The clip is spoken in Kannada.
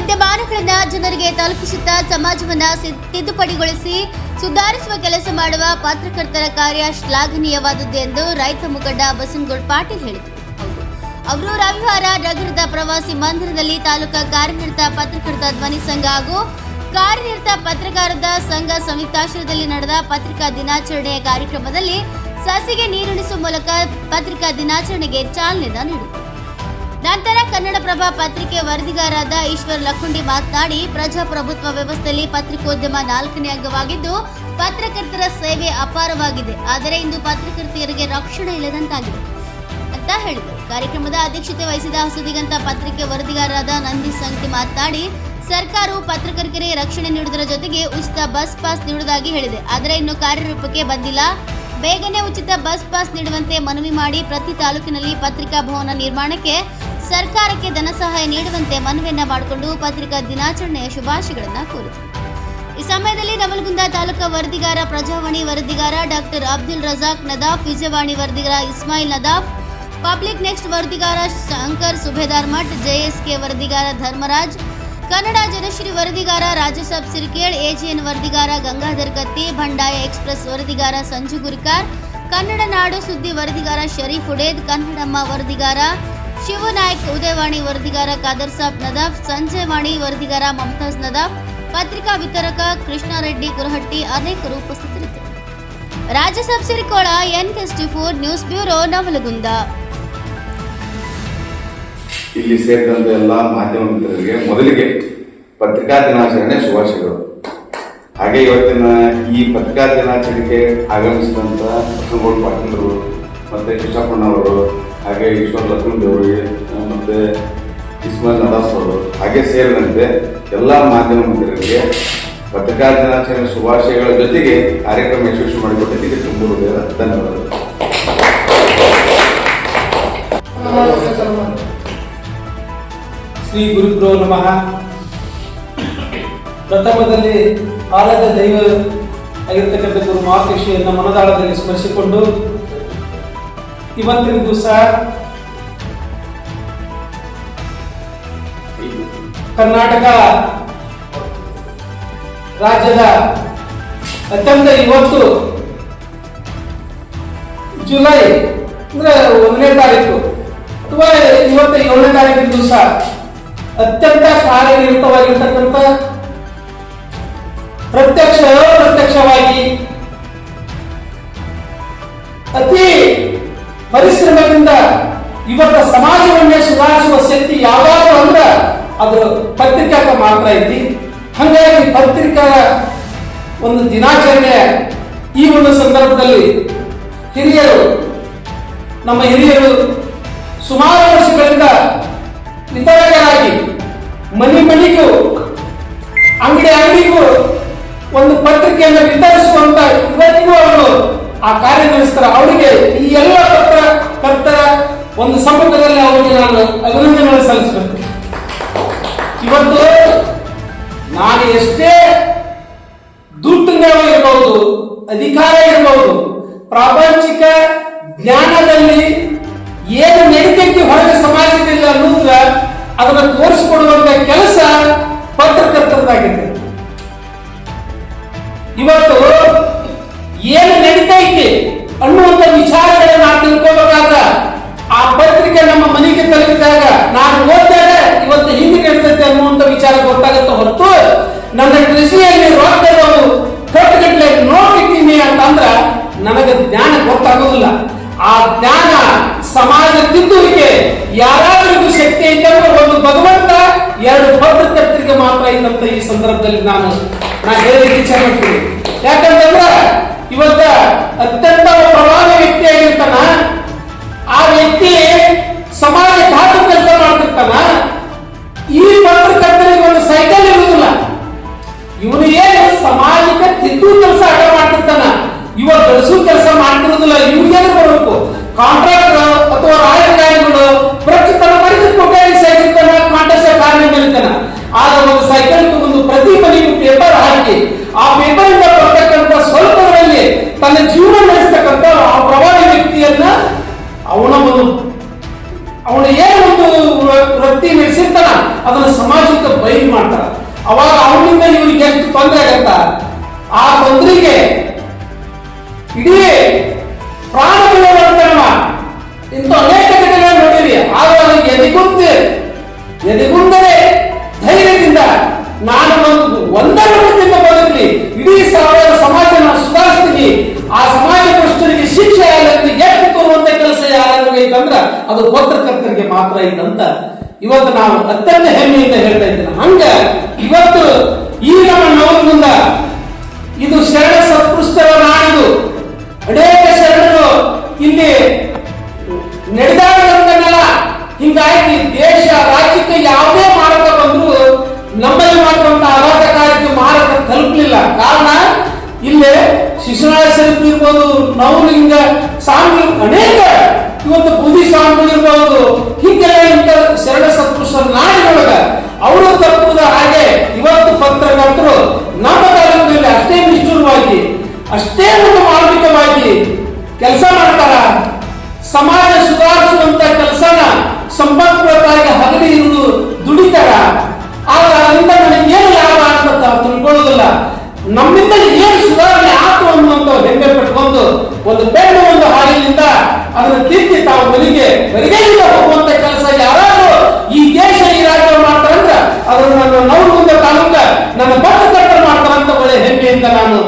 ವಿದ್ಯಮಾನಗಳನ್ನ ಜನರಿಗೆ ತಲುಪಿಸುತ್ತಾ ಸಮಾಜವನ್ನ ತಿದ್ದುಪಡಿಗೊಳಿಸಿ ಸುಧಾರಿಸುವ ಕೆಲಸ ಮಾಡುವ ಪತ್ರಕರ್ತರ ಕಾರ್ಯ ಶ್ಲಾಘನೀಯವಾದದ್ದು ಎಂದು ರೈತ ಮುಖಂಡ ಬಸನಗೌಡ ಪಾಟೀಲ್ ಹೇಳಿದರು. ಅವರು ರವಿವಾರ ನಗರದ ಪ್ರವಾಸಿ ಮಂದಿರದಲ್ಲಿ ತಾಲೂಕಾ ಕಾರ್ಯನಿರತ ಪತ್ರಕರ್ತ ಧ್ವನಿ ಸಂಘ ಹಾಗೂ ಕಾರ್ಯನಿರತ ಪತ್ರಕಾರದ ಸಂಘ ಸಂಯುಕ್ತಾಶ್ರಯದಲ್ಲಿ ನಡೆದ ಪತ್ರಿಕಾ ದಿನಾಚರಣೆಯ ಕಾರ್ಯಕ್ರಮದಲ್ಲಿ ಸಸಿಗೆ ನೀರುಣಿಸುವ ಮೂಲಕ ಪತ್ರಿಕಾ ದಿನಾಚರಣೆಗೆ ಚಾಲನೆ ನೀಡಿದರು ನಂತರ ಕನ್ನಡಪ್ರಭ ಪತ್ರಿಕೆ ವರದಿಗಾರರಾದ ಈಶ್ವರ್ ಲಕ್ಕುಂಡಿ ಮಾತನಾಡಿ, ಪ್ರಜಾಪ್ರಭುತ್ವ ವ್ಯವಸ್ಥೆಯಲ್ಲಿ ಪತ್ರಿಕೋದ್ಯಮ ನಾಲ್ಕನೇ ಅಂಗವಾಗಿದ್ದು, ಪತ್ರಕರ್ತರ ಸೇವೆ ಅಪಾರವಾಗಿದೆ. ಆದರೆ ಇಂದು ಪತ್ರಕರ್ತೆಯರಿಗೆ ರಕ್ಷಣೆ ಇಲ್ಲದಂತಾಗಿದೆ ಅಂತ ಹೇಳಿದರು. ಕಾರ್ಯಕ್ರಮದ ಅಧ್ಯಕ್ಷತೆ ವಹಿಸಿದ ಹಸುದಿಗಂತ ಪತ್ರಿಕೆ ವರದಿಗಾರರಾದ ನಂದಿ ಸಂಖ್ಯೆ ಮಾತನಾಡಿ, ಸರ್ಕಾರವು ಪತ್ರಕರ್ತರಿಗೆ ರಕ್ಷಣೆ ನೀಡುವುದರ ಜೊತೆಗೆ ಉಚಿತ ಬಸ್ ಪಾಸ್ ನೀಡುವುದಾಗಿ ಹೇಳಿದೆ. ಆದರೆ ಇನ್ನು ಕಾರ್ಯರೂಪಕ್ಕೆ ಬಂದಿಲ್ಲ. ಬೇಗನೆ ಉಚಿತ ಬಸ್ ಪಾಸ್ ನೀಡುವಂತೆ ಮನವಿ ಮಾಡಿ ಪ್ರತಿ ತಾಲೂಕಿನಲ್ಲಿ ಪತ್ರಿಕಾ ಭವನ ನಿರ್ಮಾಣಕ್ಕೆ ಸರ್ಕಾರಕ್ಕೆ ಧನ ಸಹಾಯ ನೀಡುವಂತೆ ಮನವಿಯನ್ನ ಮಾಡಿಕೊಂಡು ಪತ್ರಿಕಾ ದಿನಾಚರಣೆಯ ಶುಭಾಶಯಗಳನ್ನು ಕೋರಿದರು ಈ ಸಮಯದಲ್ಲಿ ನವಲಗುಂದ ತಾಲೂಕಾ ವರದಿಗಾರ ಪ್ರಜಾವಾಣಿ ವರದಿಗಾರ ಡಾಕ್ಟರ್ ಅಬ್ದುಲ್ ರಜಾಕ್ ನದಾಫ್, ವಿಜಯವಾಣಿ ವರದಿಗಾರ ಇಸ್ಮಾಯಿಲ್ ನದಾಫ್, ಪಬ್ಲಿಕ್ ನೆಕ್ಸ್ಟ್ ವರದಿಗಾರ ಶಂಕರ್ ಸುಬೇದಾರ್ ಮಠ್, ಜೆಎಸ್ಕೆ ವರದಿಗಾರ ಧರ್ಮರಾಜ್, ಕನ್ನಡ ಜನಶ್ರೀ ವರದಿಗಾರ ರಾಜಸಾಬ್ ಸಿರಿಕೇಳ್ ಎಜಿಎನ್ ವರದಿಗಾರ ಗಂಗಾಧರ್ ಕತ್ತಿ, ಬಂಡಾಯ ಎಕ್ಸ್ಪ್ರೆಸ್ ವರದಿಗಾರ ಸಂಜು ಗುರಿಕಾರ್, ಕನ್ನಡ ನಾಡು ಸುದ್ದಿ ವರದಿಗಾರ ಶರೀಫ್ ಉಡೇದ್ ಕನ್ನಡಮ್ಮ ವರದಿಗಾರ ಶಿವನಾಯಕ್, ಉದಯವಾಣಿ ವರದಿಗಾರ ಖಾದರ್ ಸಾಬ್ ನದಾಫ್ ಸಂಜಯ್ ವಾಣಿ ವರದಿಗಾರ ಮಮತಾಜ್ ನದಾಫ್, ಪತ್ರಿಕಾ ವಿತರಕ ಕೃಷ್ಣಾರೆಡ್ಡಿ, ಗುರಹಟ್ಟಿ ಅನೇಕರು ಉಪಸ್ಥಿತರಿದ್ದರು. Subsidy Sirikol N four news bureau, Navalgund. ಇಲ್ಲಿ ಸೇರಿದಂತ ಎಲ್ಲ ಮಾಧ್ಯಮ ಮಿತ್ರರಿಗೆ ಮೊದಲಿಗೆ ಪತ್ರಿಕಾ ದಿನಾಚರಣೆ ಶುಭಾಶಯಗಳು. ಹಾಗೆ ಇವತ್ತಿನ ಈ ಪತ್ರಿಕಾ ದಿನಾಚರಣೆಗೆ ಆಗಮಿಸಿದಂತ ಬಸವಗೌಡ ಪಾಟೀಲರು ಮತ್ತು ಕೃಷ್ಣಪ್ಪಣ್ಣವರು ಹಾಗೆ ಈಶ್ವರ್ ಲಕ್ಷ್ಮಣ್ ದೇವರಿಗೆ ಮತ್ತೆ ಇಸ್ಮಾಯಿಲ್ ನವಾಸ್ ಅವರು ಹಾಗೆ ಸೇರಿದಂತೆ ಎಲ್ಲ ಮಾಧ್ಯಮ ಮಿತ್ರರಿಗೆ ಪತ್ರಿಕಾ ದಿನಾಚರಣೆ ಶುಭಾಶಯಗಳ ಜೊತೆಗೆ ಕಾರ್ಯಕ್ರಮ ಯಶಸ್ವಿ ಮಾಡಿಕೊಟ್ಟಿದ್ದಕ್ಕೆ ತುಂಬ ಹೃದಯದ ಧನ್ಯವಾದಗಳು. ಶ್ರೀ ಗುರುಗ್ರೋ ನಮಃ. ಪ್ರಥಮದಲ್ಲಿ ಆರಾಧ್ಯ ದೈವ ಆಗಿರ್ತಕ್ಕಂಥ ಗುರು ಮಹಾಕೃಷಿಯನ್ನು ಮನದಾಳದಲ್ಲಿ ಸ್ಮರಿಸಿಕೊಂಡು ಇವತ್ತಿನ ದಿವಸ ಕರ್ನಾಟಕ ರಾಜ್ಯದ ಅತ್ಯಂತ ಇವತ್ತು ಜುಲೈ, ಅಂದ್ರೆ ಒಂದನೇ ತಾರೀಕು. ಅಥವಾ ಇವತ್ತು ಏಳನೇ ತಾರೀಕಿನ ದಿವಸ ಅತ್ಯಂತ ಕಾರ್ಯನಿರತವಾಗಿರ್ತಕ್ಕಂಥ ಪ್ರತ್ಯಕ್ಷ, ಅಪ್ರತ್ಯಕ್ಷವಾಗಿ ಅತಿ ಪರಿಶ್ರಮದಿಂದ ಇವತ್ತ ಸಮಾಜವನ್ನೇ ಸುಧಾರಿಸುವ ಶಕ್ತಿ ಯಾವಾಗ ಅಂದ್ರ ಅದು ಪತ್ರಿಕಾಕ ಮಾತ್ರ ಐತಿ. ಹಂಗಾಗಿ ಪತ್ರಿಕಾ ಒಂದು ದಿನಾಚರಣೆ ಈ ಒಂದು ಸಂದರ್ಭದಲ್ಲಿ ಹಿರಿಯರು, ನಮ್ಮ ಹಿರಿಯರು ಸುಮಾರು ವರ್ಷಗಳಿಂದ ವಿತರಕರಾಗಿ ಮನೆ ಮನೆಗೂ, ಅಂಗಡಿ ಅಂಗಡಿಗೂ ಒಂದು ಪತ್ರಿಕೆಯನ್ನು ವಿತರಿಸುವಂತ ಇವತ್ತಿಗೂ ಅವರು ಆ ಕಾರ್ಯ ನಡೆಸ್ತಾರೆ ಅವರಿಗೆ ಈ ಎಲ್ಲ ಪತ್ರಕರ್ತರ ಒಂದು ಸಮ್ಮುಖದಲ್ಲಿ ಅವರಿಗೆ ನಾನು ಅಭಿನಂದನೆಗಳು ಸಲ್ಲಿಸಬೇಕು. ಇವತ್ತು ನಾನು ಎಷ್ಟೇ ದುಡ್ಡು ಇರಬಹುದು ಅಧಿಕಾರ ಇರಬಹುದು ಪ್ರಾಪಂಚಿಕ ಜ್ಞಾನದಲ್ಲಿ ನನ್ನ ಕೃಷಿಯಲ್ಲಿ ರೊಕ್ಕದವರು ಕಟ್ಟುಗಟ್ಟಲೆ ನೋಡಿದ್ದೀನಿ ಅಂತಂದ್ರ ನನಗೆ ಜ್ಞಾನ ಗೊತ್ತಾಗೋದಿಲ್ಲ. ಆ ಜ್ಞಾನ ಸಮಾಜ ತಿದ್ದುವಿಕೆ ಯಾರಾದರೂ ಶಕ್ತಿ ಐತೆ ಅಂದ್ರೆ ಒಂದು ಭಗವಂತ ಎರಡು ಪತ್ರಕರ್ತರಿಗೆ ಮಾತ್ರ ಐತಂತ ಈ ಸಂದರ್ಭದಲ್ಲಿ ನಾನು ನಾ ಹೇಳಿ ಇಚ್ಛೆ ಮಾಡ್ತೀನಿ ಯಾಕಂತಂದ್ರ ಇವತ್ತ ಅತ್ಯಂತ ಜೀವನ ಏನು ಅವನ ಒಂದು ವೃತ್ತಿ ನಡೆಸಿರ್ತಾನ ಅದನ್ನ ಸಮಾಜಕ್ಕೆ ಬಯಲು ಮಾಡ್ತಾರ ಅವಾಗ ಅವನಿಂದ ಇವರಿಗೆ ಎಷ್ಟು ತೊಂದರೆ ಆಗತ್ತ? ಆ ತೊಂದರೆಗೆ ಇಡೀ ಪ್ರಾಣ ಇಂತ ಇಂಥ ಅನೇಕ ಘಟನೆಗಳು ನೋಡಿರಿ. ಆಗ ಎದೆಗುಂದೆ ಎದೆಗುಂದರೆ ಧೈರ್ಯದಿಂದ ನಾನು ಒಂದು ಒಂದರ ಬದುಕಲಿ ಇಡೀ ಸಾವಿರ ಸಮಾಜ ನಾನು ಸುಧಾರಿಸ್ತೀನಿ. ಆ ಅದು ಪತ್ರಕರ್ತರಿಗೆ ಮಾತ್ರ ಇದ್ದಂತ. ಇವತ್ತು ನಾವು ಅತ್ಯಂತ ಹೆಮ್ಮೆಯಿಂದ ಹೇಳ್ತಾ ಇದ್ದೇನೆ. ಹಂಗ ಇವತ್ತು ಈ ನಮ್ಮ ನೋವು ಮುಂದ ಇದು ಶರಣ ಸತ್ಪುಷ್ಟರ ನಾಡಿದು. ಅನೇಕ ಶರಣರು ಇಲ್ಲಿ ನಡೆದಾಡದಂತನಲ್ಲ ಹಿಂಗಾಗಿ ದೇಶ, ರಾಜ್ಯಕ್ಕೆ ಯಾವುದೇ ಮಾರಕ ಬಂದ್ರು ನಮ್ಮಲ್ಲಿ ಮಾಡುವಂತ ಆಘಾತಕಾರಕ್ಕೆ ಮಾರಕ ತಲುಪಲಿಲ್ಲ. ಕಾರಣ ಇಲ್ಲಿ ಶಿಶುನಾಳ ಶರೀಫ್ ಇರ್ಬೋದು ನವಲಿಂಗ ಸಾಂಗ್ ಅನೇಕ ಇವತ್ತು ಬುದ್ಧಿ ಇರ್ಬೋದು ಹೀಗೆಲ್ಲ ಇಂಥ ಶರಣ ಸತ್ಪುರುಷರ ನಾಡಿನೊಳಗ ಅವರು ತಪ್ಪುದ ಹಾಗೆ ಇವತ್ತು ಪತ್ರಕರ್ತರು ನಮ್ಮ ತಾಲೂಕಿನಲ್ಲಿ ಅಷ್ಟೇ ನಿಷ್ಠುರವಾಗಿ, ಅಷ್ಟೇ ಒಂದು ಮಾರ್ಮಿಕವಾಗಿ ಕೆಲಸ ಮಾಡ್ತಾರ. ಸಮಾಜ ಸುಧಾರಿಸುವಂತ ಕೆಲಸನ ಬರಿಗೈಲಿಂದ ಹೋಗುವಂತ ಕೆಲಸ ಯಾರಾದ್ರೂ ಈ ದೇಶ ಈ ರಾಜ್ಯ ಮಾಡ್ತಾರಂದ್ರ ಅದನ್ನು ನಮ್ಮ ನವರುಗುಂದ ತಾಲೂಕ, ನನ್ನ ಬಟ್ಟೆ ಕಟ್ಟರು ಮಾಡ್ತಾರಂತ ಒಳ್ಳೆ ಹೆಮ್ಮೆಯಿಂದ ನಾನು